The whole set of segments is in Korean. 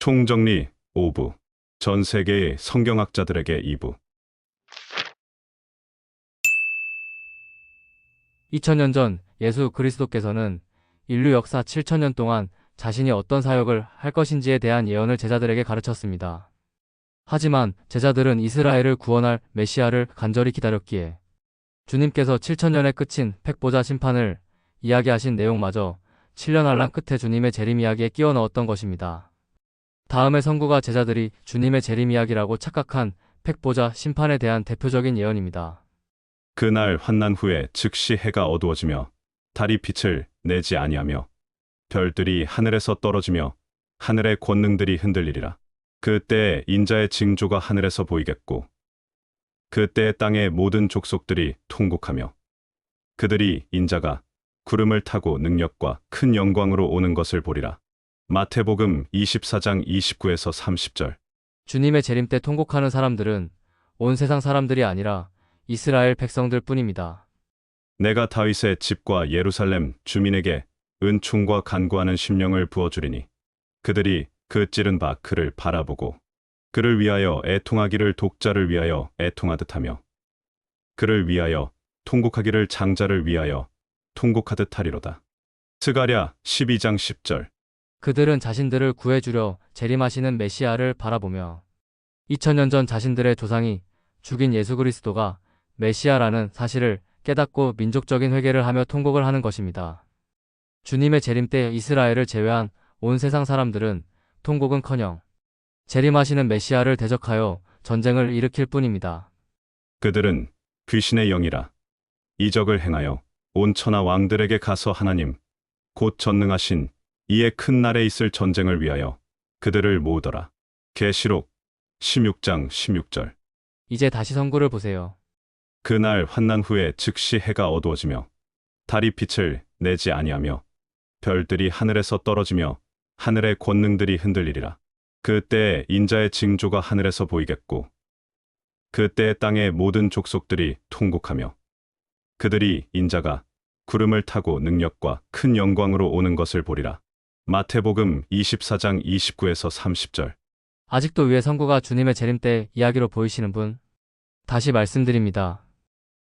총정리 5부 전 세계의 성경학자들에게 2부 2000년 전 예수 그리스도께서는 인류 역사 7000년 동안 자신이 어떤 사역을 할 것인지에 대한 예언을 제자들에게 가르쳤습니다. 하지만 제자들은 이스라엘을 구원할 메시아를 간절히 기다렸기에 주님께서 7000년의 끝인 팩보자 심판을 이야기하신 내용마저 7년 한란 끝에 주님의 재림 이야기에 끼워 넣었던 것입니다. 다음의 선구가 제자들이 주님의 재림 이야기라고 착각한 팩보자 심판에 대한 대표적인 예언입니다. 그날 환난 후에 즉시 해가 어두워지며 달이 빛을 내지 아니하며 별들이 하늘에서 떨어지며 하늘의 권능들이 흔들리리라. 그때 인자의 징조가 하늘에서 보이겠고 그때 땅의 모든 족속들이 통곡하며 그들이 인자가 구름을 타고 능력과 큰 영광으로 오는 것을 보리라. 마태복음 24장 29에서 30절 주님의 재림 때 통곡하는 사람들은 온 세상 사람들이 아니라 이스라엘 백성들 뿐입니다. 내가 다윗의 집과 예루살렘 주민에게 은총과 간구하는 심령을 부어주리니 그들이 그 찌른 바 그를 바라보고 그를 위하여 애통하기를 독자를 위하여 애통하듯 하며 그를 위하여 통곡하기를 장자를 위하여 통곡하듯 하리로다. 스가랴 12장 10절 그들은 자신들을 구해주려 재림하시는 메시아를 바라보며 2000년 전 자신들의 조상이 죽인 예수 그리스도가 메시아라는 사실을 깨닫고 민족적인 회개를 하며 통곡을 하는 것입니다. 주님의 재림 때 이스라엘을 제외한 온 세상 사람들은 통곡은커녕 재림하시는 메시아를 대적하여 전쟁을 일으킬 뿐입니다. 그들은 귀신의 영이라 이적을 행하여 온 천하 왕들에게 가서 하나님 곧 전능하신 이의 큰 날에 있을 전쟁을 위하여 그들을 모으더라. 계시록 16장 16절 이제 다시 선구를 보세요. 그날 환난 후에 즉시 해가 어두워지며 달이 빛을 내지 아니하며 별들이 하늘에서 떨어지며 하늘의 권능들이 흔들리리라. 그때 인자의 징조가 하늘에서 보이겠고 그때 땅의 모든 족속들이 통곡하며 그들이 인자가 구름을 타고 능력과 큰 영광으로 오는 것을 보리라. 마태복음 24장 29에서 30절 아직도 위에 선구가 주님의 재림 때 이야기로 보이시는 분? 다시 말씀드립니다.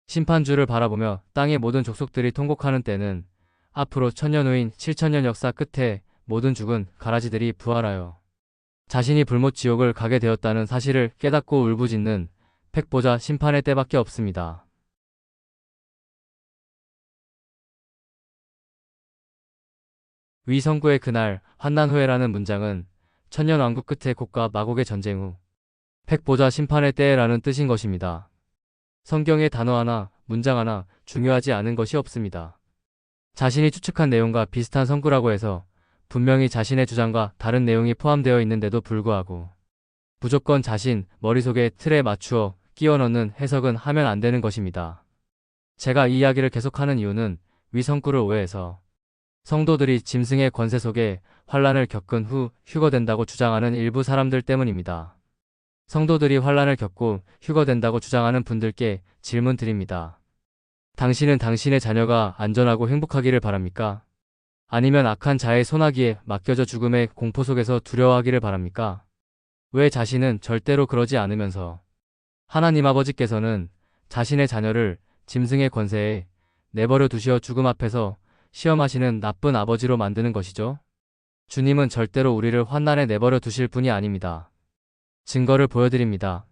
심판주를 바라보며 땅의 모든 족속들이 통곡하는 때는 앞으로 천년 후인 7천년 역사 끝에 모든 죽은 가라지들이 부활하여 자신이 불못 지옥을 가게 되었다는 사실을 깨닫고 울부짖는 팩보자 심판의 때밖에 없습니다. 위성구의 그날 환난후회라는 문장은 천년 왕국 끝에 곡과 마곡의 전쟁 후 팩보자 심판의 때라는 뜻인 것입니다. 성경의 단어 하나, 문장 하나 중요하지 않은 것이 없습니다. 자신이 추측한 내용과 비슷한 성구라고 해서 분명히 자신의 주장과 다른 내용이 포함되어 있는데도 불구하고 무조건 자신 머릿속에 틀에 맞추어 끼워 넣는 해석은 하면 안 되는 것입니다. 제가 이 이야기를 계속하는 이유는 위성구를 오해해서 성도들이 짐승의 권세 속에 환란을 겪은 후 휴거된다고 주장하는 일부 사람들 때문입니다. 성도들이 환란을 겪고 휴거된다고 주장하는 분들께 질문 드립니다. 당신은 당신의 자녀가 안전하고 행복하기를 바랍니까? 아니면 악한 자의 소나기에 맡겨져 죽음의 공포 속에서 두려워하기를 바랍니까? 왜 자신은 절대로 그러지 않으면서 하나님 아버지께서는 자신의 자녀를 짐승의 권세에 내버려 두시어 죽음 앞에서 시험하시는 나쁜 아버지로 만드는 것이죠? 주님은 절대로 우리를 환난에 내버려 두실 분이 아닙니다. 증거를 보여드립니다.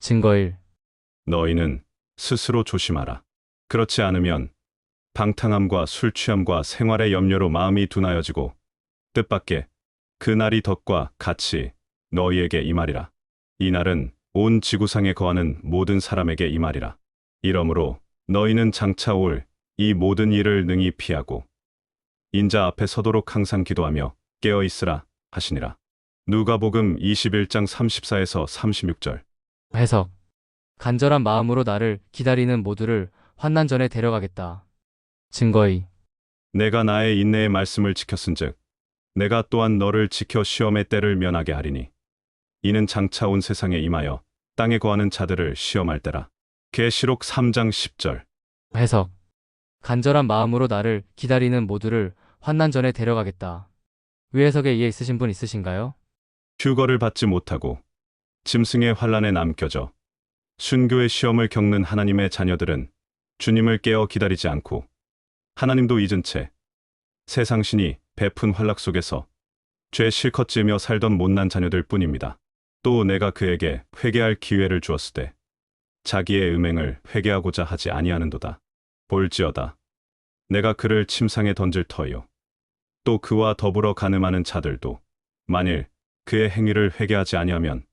증거 1. 너희는 스스로 조심하라. 그렇지 않으면 방탕함과 술 취함과 생활의 염려로 마음이 둔하여지고 뜻밖의 그 날이 덕과 같이 너희에게 임하리라. 이 날은 온 지구상에 거하는 모든 사람에게 임하리라. 이러므로 너희는 장차 올 이 모든 일을 능히 피하고 인자 앞에 서도록 항상 기도하며 깨어 있으라 하시니라. 누가복음 21장 34에서 36절 해석. 간절한 마음으로 나를 기다리는 모두를 환난 전에 데려가겠다. 증거 2. 내가 나의 인내의 말씀을 지켰은즉 내가 또한 너를 지켜 시험의 때를 면하게 하리니 이는 장차 온 세상에 임하여 땅에 거하는 자들을 시험할 때라 계시록 3장 10절 해석. 간절한 마음으로 나를 기다리는 모두를 환난 전에 데려가겠다. 위해석에 이해 있으신 분 있으신가요? 휴거를 받지 못하고 짐승의 환란에 남겨져 순교의 시험을 겪는 하나님의 자녀들은 주님을 깨어 기다리지 않고 하나님도 잊은 채 세상 신이 베푼 환락 속에서 죄 실컷 지으며 살던 못난 자녀들 뿐입니다. 또 내가 그에게 회개할 기회를 주었을 때 자기의 음행을 회개하고자 하지 아니하는도다. 볼지어다. 내가 그를 침상에 던질 터요. 또 그와 더불어 가늠하는 자들도 만일 그의 행위를 회개하지 아니하면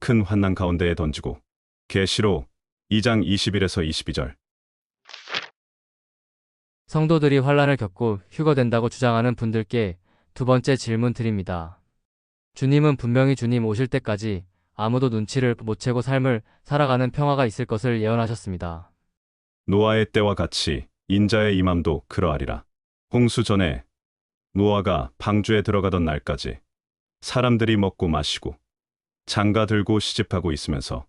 큰 환난 가운데에 던지고 계시로 2장 21에서 22절 성도들이 환란을 겪고 휴거된다고 주장하는 분들께 두 번째 질문 드립니다. 주님은 분명히 주님 오실 때까지 아무도 눈치를 못 채고 삶을 살아가는 평화가 있을 것을 예언하셨습니다. 노아의 때와 같이 인자의 임함도 그러하리라. 홍수 전에 노아가 방주에 들어가던 날까지 사람들이 먹고 마시고 장가 들고 시집하고 있으면서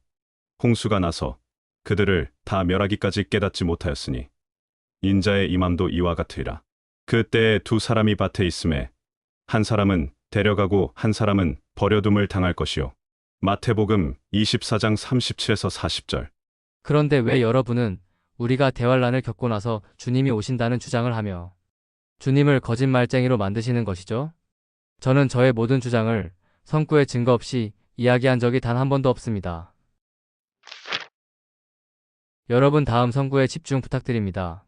홍수가 나서 그들을 다 멸하기까지 깨닫지 못하였으니 인자의 임함도 이와 같으리라. 그때에 두 사람이 밭에 있음에 한 사람은 데려가고 한 사람은 버려둠을 당할 것이요. 마태복음 24장 37에서 40절. 그런데 왜 여러분은 우리가 대환란을 겪고 나서 주님이 오신다는 주장을 하며 주님을 거짓말쟁이로 만드시는 것이죠? 저는 저의 모든 주장을 성구의 증거 없이 이야기한 적이 단 한 번도 없습니다. 여러분 다음 성구에 집중 부탁드립니다.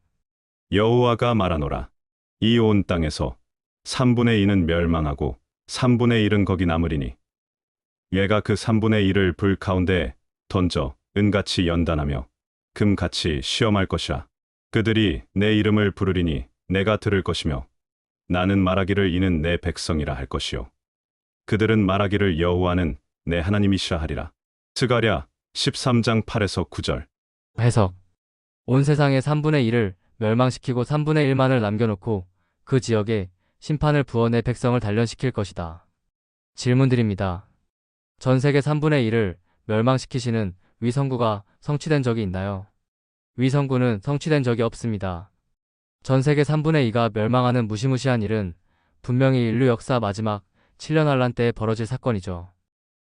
여호와가 말하노라. 이 온 땅에서 3분의 2는 멸망하고 3분의 1은 거기 남으리니 얘가 그 3분의 1을 불 가운데에 던져 은같이 연단하며 금같이 시험할 것이라. 그들이 내 이름을 부르리니 내가 들을 것이며 나는 말하기를 이는 내 백성이라 할 것이요. 그들은 말하기를 여호와는 내 하나님이시라 하리라. 스가랴 13장 8에서 9절. 해석. 온 세상의 3분의 1을 멸망시키고 3분의 1만을 남겨놓고 그 지역에 심판을 부어 내 백성을 단련시킬 것이다. 질문 드립니다. 전 세계 3분의 1을 멸망시키시는 위성구가 성취된 적이 있나요? 위성구는 성취된 적이 없습니다. 전 세계 3분의 2가 멸망하는 무시무시한 일은 분명히 인류 역사 마지막 7년 한란 때에 벌어질 사건이죠.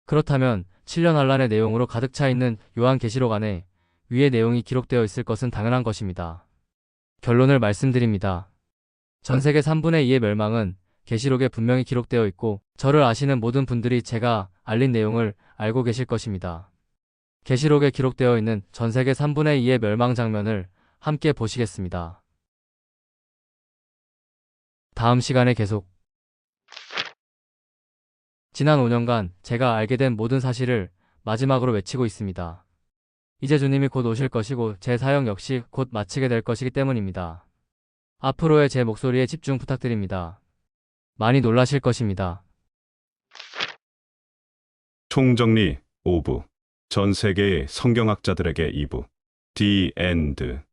그렇다면 7년 한란의 내용으로 가득 차 있는 요한계시록 안에 위의 내용이 기록되어 있을 것은 당연한 것입니다. 결론을 말씀드립니다. 전 세계 3분의 2의 멸망은 계시록에 분명히 기록되어 있고 저를 아시는 모든 분들이 제가 알린 내용을 알고 계실 것입니다. 계시록에 기록되어 있는 전 세계 3분의 2의 멸망 장면을 함께 보시겠습니다. 다음 시간에 계속 지난 5년간 제가 알게 된 모든 사실을 마지막으로 외치고 있습니다. 이제 주님이 곧 오실 것이고 제 사역 역시 곧 마치게 될 것이기 때문입니다. 앞으로의 제 목소리에 집중 부탁드립니다. 많이 놀라실 것입니다. 총정리 5부. 전 세계의 성경학자들에게 2부. The End.